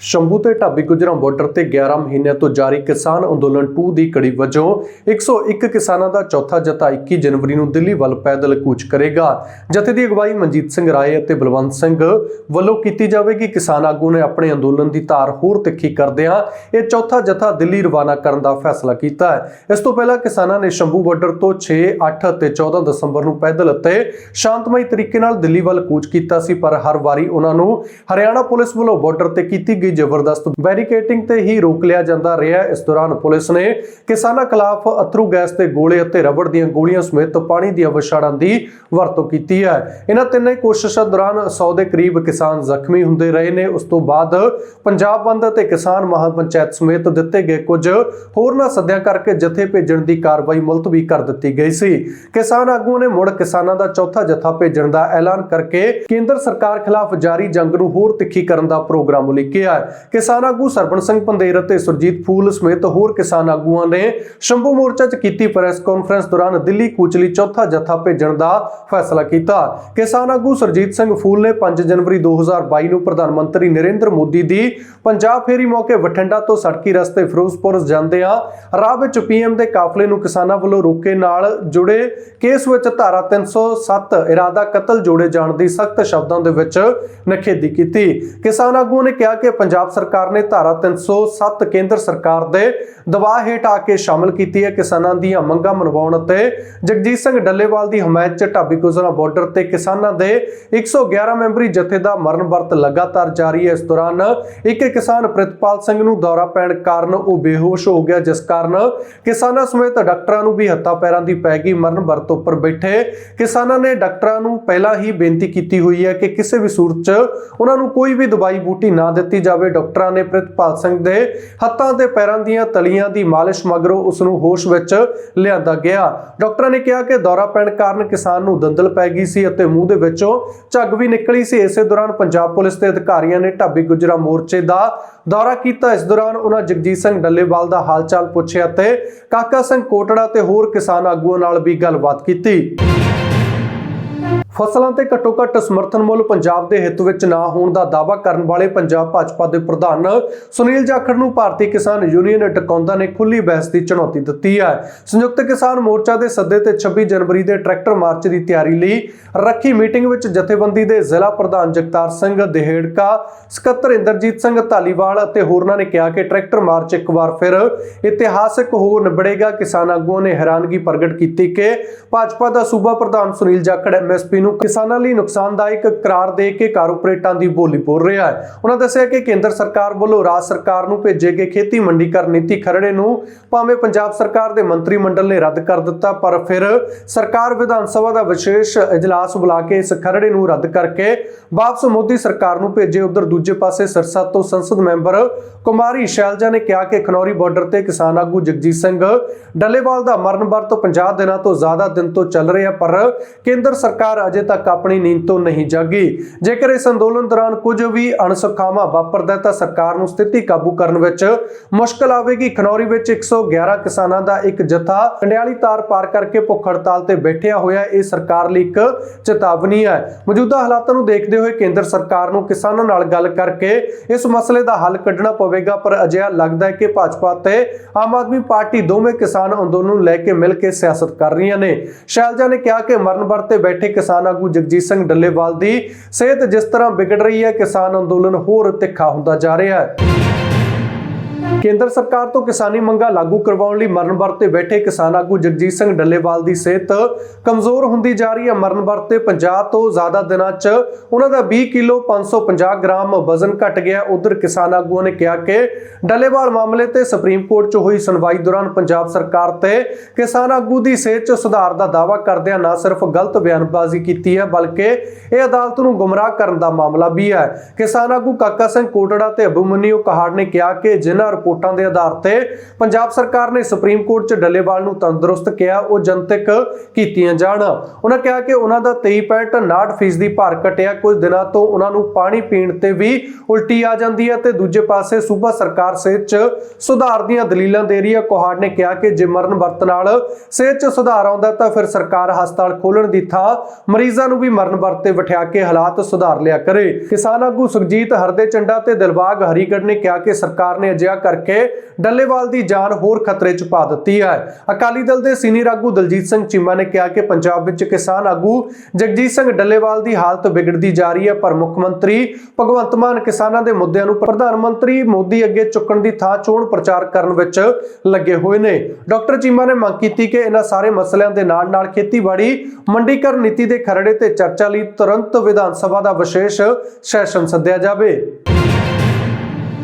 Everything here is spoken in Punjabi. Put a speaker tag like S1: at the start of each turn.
S1: ਸ਼ੰਭੂ ਤੇ ਢਾਬੀ ਗੁਜਰਾਂ ਬਾਰਡਰ ਤੇ 11 ਮਹੀਨਿਆਂ ਤੋਂ ਜਾਰੀ ਕਿਸਾਨ ਅੰਦੋਲਨ 2 ਦੀ ਕੜੀ ਵਜੋਂ 101 ਕਿਸਾਨਾਂ ਦਾ ਚੌਥਾ ਜਥਾ 21 ਜਨਵਰੀ ਨੂੰ ਦਿੱਲੀ ਵੱਲ ਪੈਦਲ ਕੂਚ ਕਰੇਗਾ, ਜਥੇ ਦੀ ਅਗਵਾਈ ਮਨਜੀਤ ਸਿੰਘ ਰਾਏ ਅਤੇ ਬਲਵੰਤ ਸਿੰਘ ਵੱਲੋਂ ਕੀਤੀ ਜਾਵੇਗੀ। ਕਿਸਾਨ ਆਗੂ ਨੇ ਆਪਣੇ ਅੰਦੋਲਨ ਦੀ ਧਾਰ ਹੋਰ ਤਿੱਖੀ ਕਰਦਿਆਂ ਇਹ ਚੌਥਾ ਜਥਾ ਦਿੱਲੀ ਰਵਾਨਾ ਕਰਨ ਦਾ ਫੈਸਲਾ ਕੀਤਾ ਹੈ। ਇਸ ਤੋਂ ਪਹਿਲਾਂ ਕਿਸਾਨਾਂ ਨੇ ਸ਼ੰਭੂ ਬਾਰਡਰ ਤੋਂ 6 8 ਅਤੇ 14 ਦਸੰਬਰ ਨੂੰ ਪੈਦਲ ਅਤੇ ਸ਼ਾਂਤਮਈ ਤਰੀਕੇ ਨਾਲ ਦਿੱਲੀ ਵੱਲ ਕੂਚ ਕੀਤਾ ਸੀ, ਪਰ ਹਰ ਵਾਰੀ ਉਹਨਾਂ ਨੂੰ ਹਰਿਆਣਾ ਪੁਲਿਸ ਵੱਲੋਂ ਬਾਰਡਰ ਤੇ ਕੀਤੀ ਗਈ ਜ਼ਬਰਦਸਤ ਬੈਰੀਕੇਟਿੰਗ ਤੇ ਹੀ ਰੋਕ ਲਿਆ ਜਾਂਦਾ ਰਿਹਾ ਇਸ ਦੌਰਾਨ ਪੁਲਿਸ ਨੇ ਕਿਸਾਨਾਂ ਖਿਲਾਫ ਅਥਰੂ ਗੈਸ ਤੇ ਗੋਲੇ ਅਤੇ ਰਬੜ ਦੀਆਂ ਗੋਲੀਆਂ ਸਮੇਤ ਪਾਣੀ ਦੀਆਂ ਵਿਛਾੜਾਂ ਦੀ ਵਰਤੋਂ ਕੀਤੀ ਹੈ। ਇਹਨਾਂ ਤਿੰਨੇ ਕੋਸ਼ਿਸ਼ਾਂ ਦੌਰਾਨ 100 ਦੇ ਕਰੀਬ ਕਿਸਾਨ ਜ਼ਖਮੀ ਹੁੰਦੇ ਰਹੇ ਨੇ। ਉਸ ਤੋਂ ਬਾਅਦ ਪੰਜਾਬ ਬੰਦ ਅਤੇ ਕਿਸਾਨ ਮਹਾਪੰਚਾਇਤ ਸਮੇਤ ਦਿੱਤੇ ਗਏ ਕੁਝ ਹੋਰਨਾਂ ਸੱਦਿਆਂ ਕਰਕੇ ਜਥੇ ਭੇਜਣ ਦੀ ਕਾਰਵਾਈ ਮੁਲਤਵੀ ਕਰ ਦਿੱਤੀ ਗਈ ਸੀ। ਕਿਸਾਨ ਆਗੂਆਂ ਨੇ ਮੁੜ ਕਿਸਾਨਾਂ ਦਾ ਚੌਥਾ ਜਥਾ ਭੇਜਣ ਦਾ ਐਲਾਨ ਕਰਕੇ ਕੇਂਦਰ ਸਰਕਾਰ ਖਿਲਾਫ ਜਾਰੀ ਜੰਗ ਨੂੰ ਹੋਰ ਤਿੱਖੀ ਕਰਨ ਦਾ ਪ੍ਰੋਗਰਾਮ ਉਲੀਕਿਆ ਹੈ। ਕਿਸਾਨ ਆਗੂ ਸਰਬਣ ਸਿੰਘ ਪੰਦੇਰ ਅਤੇ ਸੁਰਜੀਤ ਫੂਲ ਸਮੇਤ ਹੋਰ ਕਿਸਾਨ ਆਗੂਆਂ ਨੇ ਸ਼ੰਭੂ ਮੋਰਚਾ 'ਚ ਕੀਤੀ ਪ੍ਰੈਸ ਕਾਨਫਰੰਸ ਦੌਰਾਨ ਦਿੱਲੀ ਕੂਚ ਚੌਥਾ ਜਥਾ ਭੇਜਣ ਦਾ ਫੈਸਲਾ ਕੀਤਾ। ਕਿਸਾਨ ਆਗੂ ਸੁਰਜੀਤ ਸਿੰਘ ਫੂਲ ਨੇ 5 ਜਨਵਰੀ 2022 ਨੂੰ ਪ੍ਰਧਾਨ ਮੰਤਰੀ ਨਰਿੰਦਰ ਮੋਦੀ ਦੀ ਪੰਜਾਬ ਫੇਰੀ ਮੌਕੇ ਬਠਿੰਡਾ ਤੋਂ ਸੜਕੀ ਰਸਤੇ ਫਿਰੋਜ਼ਪੁਰ ਜਾਂਦਿਆਂ ਰਾਹ ਵਿੱਚ ਪੀਐਮ ਦੇ ਕਾਫਲੇ ਨੂੰ ਕਿਸਾਨਾਂ ਵੱਲੋਂ ਰੋਕੇ ਨਾਲ ਜੁੜੇ ਕੇਸ ਵਿੱਚ ਧਾਰਾ 307 ਇਰਾਦਾ ਕਤਲ ਜੋੜੇ ਜਾਣ ਦੀ ਸਖਤ ਸ਼ਬਦਾਂ ਦੇ ਵਿੱਚ ਨਖੇਦੀ ਕੀਤੀ। ਕਿਸਾਨ ਆਗੂਆਂ ਨੇ ਕਿਹਾ ਕਿ ਪੰਜਾਬ ਸਰਕਾਰ ਨੇ ਧਾਰਾ 307 ਕੇਂਦਰ ਸਰਕਾਰ ਦੇ ਦਬਾਅ ਹੇਠ ਆ ਕੇ ਸ਼ਾਮਲ ਕੀਤੀ ਹੈ ਕਿਸਾਨਾਂ ਦੀਆਂ ਮੰਗਾਂ ਮਨਵਾਉਣ ਅਤੇ ਜਗਜੀਤ ਸਿੰਘ ਡੱਲੇਵਾਲ ਦੀ ਹਮਾਇਤ 'ਚ ਢਾਬੀ ਗੁਜਰਾਂ ਬਾਰਡਰ ਤੇ ਕਿਸਾਨਾਂ ਦੇ 111 ਮੈਂਬਰੀ ਜਥੇ ਦਾ ਮਰਨ ਵਰਤ ਲਗਾਤਾਰ ਜਾਰੀ ਹੈ। ਇਸ ਦੌਰਾਨ ਇੱਕ ਕਿਸਾਨ ਪ੍ਰਿਤਪਾਲ ਸਿੰਘ ਨੂੰ ਦੌਰਾ ਪੈਣ ਕਾਰਨ ਉਹ ਬੇਹੋਸ਼ ਹੋ ਗਿਆ, ਜਿਸ ਕਾਰਨ ਕਿਸਾਨਾਂ ਸਮੇਤ ਡਾਕਟਰਾਂ ਨੂੰ ਵੀ ਹੱਥਾਂ ਪੈਰਾਂ ਦੀ ਪੈ ਗਈ, ਮਰਨ ਵਰਤ ਉੱਪਰ ਬੈਠੇ। ਕਿਸਾਨਾਂ ਨੇ ਡਾਕਟਰਾਂ ਨੂੰ ਪਹਿਲਾਂ ਹੀ ਬੇਨਤੀ ਕੀਤੀ ਹੋਈ ਹੈ ਕਿ ਕਿਸੇ ਵੀ ਸੂਰਤ 'ਚ ਉਹਨਾਂ ਨੂੰ ਕੋਈ ਵੀ ਦਵਾਈ ਬੂਟੀ ਨਾ ਦਿੱਤੀ ਜਾਵੇ। ਡਾਕਟਰਾਂ ਨੇ ਪ੍ਰਿਤਪਾਲ ਸਿੰਘ ਦੇ ਹੱਥਾਂ ਤੇ ਪੈਰਾਂ ਦੀਆਂ ਤਲੀਆਂ ਦੀ ਮਾਲਿਸ਼ ਮਗਰੋਂ ਉਸ ਨੂੰ ਹੋਸ਼ ਵਿੱਚ ਲਿਆਂਦਾ ਗਿਆ। ਡਾਕਟਰਾਂ ਨੇ ਕਿਹਾ ਕਿ ਦੌਰਾ ਪੈਣ ਕਾਰਨ ਕਿਸਾਨ ਨੂੰ ਦੰਦਲ ਪੈ ਗਈ ਸੀ ਅਤੇ ਮੂੰਹ ਦੇ ਵਿੱਚੋਂ ਝੱਗ ਵੀ ਨਿਕਲੀ ਸੀ। ਇਸੇ ਦੌਰਾਨ ਪੰਜਾਬ ਪੁਲਿਸ ਦੇ ਅਧਿਕਾਰੀਆਂ ਨੇ ਢਾਬੀ ਗੁਜਰਾ ਮੋਰਚੇ ਦਾ ਦੌਰਾ ਕੀਤਾ। ਇਸ ਦੌਰਾਨ ਉਹਨਾਂ ਜਗਜੀਤ ਸਿੰਘ ਡੱਲੇਵਾਲ ਦਾ ਹਾਲਚਾਲ ਪੁੱਛਿਆ ਤੇ ਕਾਕਾ ਸਿੰਘ ਕੋਟੜਾ ਤੇ ਹੋਰ ਕਿਸਾਨ ਆਗੂਆਂ ਨਾਲ ਵੀ ਗੱਲਬਾਤ ਕੀਤੀ। ਫਸਲਾਂ ਤੇ ਘੱਟੋ ਘੱਟ ਸਮਰਥਨ ਮੁੱਲ ਪੰਜਾਬ ਦੇ ਹਿੱਤ ਵਿੱਚ ਨਾ ਹੋਣ ਦਾ ਦਾਅਵਾ ਕਰਨ ਵਾਲੇ ਪੰਜਾਬ ਭਾਜਪਾ ਦੇ ਪ੍ਰਧਾਨ ਸੁਨੀਲ ਜਾਖੜ ਨੂੰ ਭਾਰਤੀ ਕਿਸਾਨ ਯੂਨੀਅਨ ਟਕੌਂਦਾ ਨੇ ਖੁੱਲੀ ਬਹਿਸ ਦੀ ਚੁਣੌਤੀ ਦਿੱਤੀ ਹੈ। ਸੰਯੁਕਤ ਕਿਸਾਨ ਮੋਰਚਾ ਦੇ ਸੱਦੇ ਤੇ 26 ਜਨਵਰੀ ਦੇ ਟਰੈਕਟਰ ਮਾਰਚ ਦੀ ਤਿਆਰੀ ਲਈ ਰੱਖੀ ਮੀਟਿੰਗ ਵਿੱਚ ਜਥੇਬੰਦੀ ਦੇ ਜ਼ਿਲ੍ਹਾ ਪ੍ਰਧਾਨ ਜਗਤਾਰ ਸਿੰਘ ਦੇਹੇੜਕਾ, ਸਕੱਤਰ ਇੰਦਰਜੀਤ ਸਿੰਘ ਧਾਲੀਵਾਲ ਅਤੇ ਹੋਰਨਾਂ ਨੇ ਕਿਹਾ ਕਿ ਟਰੈਕਟਰ ਮਾਰਚ ਇੱਕ ਵਾਰ ਫਿਰ ਇਤਿਹਾਸਕ ਹੋ ਨਿਬੜੇਗਾ। ਕਿਸਾਨ ਆਗੂਆਂ ਨੇ ਹੈਰਾਨਗੀ ਪ੍ਰਗਟ ਕੀਤੀ ਕਿ ਭਾਜਪਾ ਦਾ ਸੂਬਾ ਪ੍ਰਧਾਨ ਸੁਨੀਲ ਜਾਖੜ ਐਮਐਸਪੀ ਨੂੰ ਕਿਸਾਨਾਂ ਲਈ ਨੁਕਸਾਨਦਾਇਕ ਕਰਾਰ ਦੇ ਕੇ ਕਾਰਪੋਰੇਟਾਂ ਦੀ ਬੋਲੀ ਬੋਲ ਰਿਹਾ ਹੈ। ਉਹਨਾਂ ਦੱਸਿਆ ਕਿ ਕੇਂਦਰ ਸਰਕਾਰ ਵੱਲੋਂ ਰਾਜ ਸਰਕਾਰ ਨੂੰ ਭੇਜੇ ਗਏ ਖੇਤੀ ਮੰਡੀਕਰਨ ਨੀਤੀ ਖਰੜੇ ਨੂੰ ਭਾਵੇਂ ਪੰਜਾਬ ਸਰਕਾਰ ਦੇ ਮੰਤਰੀ ਮੰਡਲ ਨੇ ਰੱਦ ਕਰ ਦਿੱਤਾ, ਪਰ ਫਿਰ ਸਰਕਾਰ ਵਿਧਾਨ ਸਭਾ ਦਾ ਵਿਸ਼ੇਸ਼ ਇਜਲਾਸ ਬੁਲਾ ਕੇ ਇਸ ਖਰੜੇ ਨੂੰ ਰੱਦ ਕਰਕੇ ਵਾਪਸ ਮੋਦੀ ਸਰਕਾਰ ਨੂੰ ਭੇਜੇ। ਉਧਰ ਦੂਜੇ ਪਾਸੇ ਸਿਰਸਾ ਤੋਂ ਸੰਸਦ ਮੈਂਬਰ ਕੁਮਾਰੀ ਸ਼ੈਲਜਾ ਨੇ ਕਿਹਾ ਕਿ ਖਨੌਰੀ ਬਾਰਡਰ ਤੇ ਕਿਸਾਨ ਆਗੂ ਜਗਜੀਤ ਸਿੰਘ ਡੱਲੇਵਾਲ ਦਾ ਮਰਨ ਵਰਤ 50 ਦਿਨਾਂ ਤੋਂ ਜ਼ਿਆਦਾ ਦਿਨ ਤੋਂ ਚੱਲ ਰਿਹਾ, ਪਰ ਕੇਂਦਰ ਸਰਕਾਰ ਅਜੇ ਤੱਕ ਆਪਣੀ ਨੀਂਦ ਤੋਂ ਨਹੀਂ ਜਾਗੀ। ਜੇਕਰ ਇਸ ਅੰਦੋਲਨ ਦੌਰਾਨ ਕੁਝ ਵੀ ਅਣਸੁਖਾਵਾਂ ਵਾਪਰਦਾ ਤਾਂ ਸਰਕਾਰ ਨੂੰ ਸਥਿਤੀ ਕਾਬੂ ਕਰਨ ਵਿੱਚ ਮੁਸ਼ਕਲ ਆਵੇਗੀ। ਖਨੌਰੀ ਵਿੱਚ 111 ਕਿਸਾਨਾਂ ਦਾ ਇੱਕ ਜਥਾ ਕੰਡਿਆਲੀ ਤਾਰ ਪਾਰ ਕਰਕੇ ਭੁੱਖ ਹੜਤਾਲ ਤੇ ਬੈਠਿਆ ਹੋਇਆ ਇਹ ਸਰਕਾਰ ਲਈ ਇੱਕ ਚੇਤਾਵਨੀ ਹੈ। ਮੌਜੂਦਾ ਹਾਲਾਤਾਂ ਨੂੰ ਦੇਖਦੇ ਹੋਏ ਕੇਂਦਰ ਸਰਕਾਰ ਨੂੰ ਕਿਸਾਨਾਂ ਨਾਲ ਗੱਲ ਕਰਕੇ ਇਸ ਮਸਲੇ ਦਾ ਹੱਲ ਕੱਢਣਾ ਪਵੇਗਾ, ਪਰ ਅਜਿਹਾ ਲੱਗਦਾ ਹੈ ਕਿ ਭਾਜਪਾ ਤੇ ਆਮ ਆਦਮੀ ਪਾਰਟੀ ਦੋਵੇਂ ਕਿਸਾਨ ਅੰਦੋਲਨ ਨੂੰ ਲੈ ਕੇ ਮਿਲ ਕੇ ਸਿਆਸਤ ਕਰ ਰਹੀਆਂ ਨੇ। ਸ਼ੈਲਜਾ ਨੇ ਕਿਹਾ ਕਿ ਮਰਨ ਵਰਤੇ ਬੈਠੇ ਕਿਸਾਨ ਆਗੂ ਜਗਜੀਤ ਸਿੰਘ ਡੱਲੇਵਾਲ ਦੀ ਸਿਹਤ ਜਿਸ ਤਰ੍ਹਾਂ ਵਿਗੜ ਰਹੀ ਹੈ, ਕਿਸਾਨ ਅੰਦੋਲਨ ਹੋਰ ਤਿੱਖਾ ਹੁੰਦਾ ਜਾ ਰਿਹਾ ਹੈ। ਕੇਂਦਰ ਸਰਕਾਰ ਤੋਂ ਕਿਸਾਨੀ ਮੰਗਾਂ ਲਾਗੂ ਕਰਵਾਉਣ ਲਈ ਮਰਨ ਵਰਤ ਤੇ ਬੈਠੇ ਕਿਸਾਨ ਆਗੂ ਜਗਜੀਤ ਸਿੰਘ ਡੱਲੇਵਾਲ ਦੀ ਸਿਹਤ ਕਮਜ਼ੋਰ ਹੁੰਦੀ ਜਾ ਰਹੀ ਹੈ। ਮਰਨ ਵਰਤ ਤੇ 50 ਤੋਂ ਜ਼ਿਆਦਾ ਦਿਨਾਂ 'ਚ ਉਹਨਾਂ ਦਾ 20 ਕਿਲੋ 550 ਗ੍ਰਾਮ ਵਜ਼ਨ ਘਟ ਗਿਆ। ਉਧਰ ਕਿਸਾਨ ਆਗੂਆਂ ਨੇ ਕਿਹਾ ਕਿ ਡੱਲੇਵਾਲ ਮਾਮਲੇ ਤੇ ਸੁਪਰੀਮ ਕੋਰਟ 'ਚ ਹੋਈ ਸੁਣਵਾਈ ਦੌਰਾਨ ਪੰਜਾਬ ਸਰਕਾਰ ਤੇ ਕਿਸਾਨ ਆਗੂ ਦੀ ਸਿਹਤ 'ਚ ਸੁਧਾਰ ਦਾ ਦਾਅਵਾ ਕਰਦਿਆਂ ਨਾ ਸਿਰਫ ਗਲਤ ਬਿਆਨਬਾਜ਼ੀ ਕੀਤੀ ਹੈ, ਬਲਕਿ ਇਹ ਅਦਾਲਤ ਨੂੰ ਗੁੰਮਰਾਹ ਕਰਨ ਦਾ ਮਾਮਲਾ ਵੀ ਹੈ। ਕਿਸਾਨ ਆਗੂ ਕਾਕਾ ਸਿੰਘ ਕੋਟੜਾ ਤੇ ਅਬੂਮਨੀਓ ਕਹਾੜ ਨੇ ਕਿਹਾ ਕਿ ਜਿਨ੍ਹਾਂ ਰਿਪੋਰਟਾਂ ਦੇ ਆਧਾਰ ਤੇ ਪੰਜਾਬ ਸਰਕਾਰ ਨੇ ਸੁਪਰੀਮ ਕੋਰਟ 'ਚ ਡੱਲੇਵਾਲ ਨੂੰ ਤੰਦਰੁਸਤ ਕਿਹਾ, ਉਹ ਜਨਤਕ ਕੀਤੀਆਂ ਜਾਣ। ਉਹਨਾਂ ਕਿਹਾ ਕਿ ਉਹਨਾਂ ਦਾ 23.59% ਫੀਸਦੀ ਭਾਰ ਘਟਿਆ, ਕੁਝ ਦਿਨਾਂ ਤੋਂ ਉਹਨਾਂ ਨੂੰ ਪਾਣੀ ਪੀਣ ਤੇ ਵੀ ਉਲਟੀ ਆ ਜਾਂਦੀ ਹੈ ਤੇ ਦੂਜੇ ਪਾਸੇ ਸੂਬਾ ਸਰਕਾਰ ਸਿਹਤ 'ਚ ਸੁਧਾਰ ਦੀਆਂ ਦਲੀਲਾਂ ਦੇ ਰਹੀ ਹੈ। ਕੋਹਾੜ ਨੇ ਕਿਹਾ ਕਿ ਜੇ ਮਰਨ ਵਰਤ ਨਾਲ ਸਿਹਤ 'ਚ ਸੁਧਾਰ ਆਉਂਦਾ ਤਾਂ ਫਿਰ ਸਰਕਾਰ ਹਸਪਤਾਲ ਖੋਲਣ ਦੀ ਥਾਂ ਮਰੀਜ਼ਾਂ ਨੂੰ ਵੀ ਮਰਨ ਵਰਤ ਤੇ ਬਿਠਾ ਕੇ ਹਾਲਾਤ ਸੁਧਾਰ ਲਿਆ ਕਰੇ। ਕਿਸਾਨ ਆਗੂ ਸੁਖਜੀਤ ਹਰਦੇ ਚੰਡਾ ਤੇ ਦਿਲਬਾਗ ਹਰੀਗੜ ਨੇ ਕਿਹਾ ਕਿ ਸਰਕਾਰ ਨੇ ਅਜਿਹਾ ਕਰਕੇ ਡੱਲੇਵਾਲ ਦੀ ਜਾਨ ਹੋਰ ਖਤਰੇ 'ਚ ਪਾ ਦਿੱਤੀ ਹੈ। ਅਕਾਲੀ ਦਲ ਦੇ ਸੀਨੀਅਰ ਆਗੂ ਦਲਜੀਤ ਸਿੰਘ ਚੀਮਾ ਨੇ ਕਿਹਾ ਕਿ ਪੰਜਾਬ ਵਿੱਚ ਕਿਸਾਨ ਆਗੂ ਜਗਜੀਤ ਸਿੰਘ ਡੱਲੇਵਾਲ ਦੀ ਹਾਲਤ ਵਿਗੜਦੀ ਜਾ ਰਹੀ ਹੈ, ਪਰ ਮੁੱਖ ਮੰਤਰੀ ਭਗਵੰਤ ਮਾਨ ਕਿਸਾਨਾਂ ਦੇ ਮੁੱਦਿਆਂ ਨੂੰ ਪ੍ਰਧਾਨ ਮੰਤਰੀ ਮੋਦੀ ਅੱਗੇ ਚੁੱਕਣ ਦੀ ਥਾਂ ਚੋਣ ਪ੍ਰਚਾਰ ਕਰਨ ਵਿੱਚ ਲੱਗੇ ਹੋਏ ਨੇ। ਡਾਕਟਰ ਚੀਮਾ ਨੇ ਮੰਗ ਕੀਤੀ ਕਿ ਇਹਨਾਂ ਸਾਰੇ ਮਸਲਿਆਂ ਦੇ ਨਾਲ-ਨਾਲ ਖੇਤੀਬਾੜੀ, ਮੰਡੀਕਰਨ ਨੀਤੀ ਦੇ ਖਰੜੇ ਤੇ ਚਰਚਾ ਲਈ ਤੁਰੰਤ ਵਿਧਾਨ ਸਭਾ ਦਾ ਵਿਸ਼ੇਸ਼ ਸੈਸ਼ਨ ਸੱਦਿਆ ਜਾਵੇ।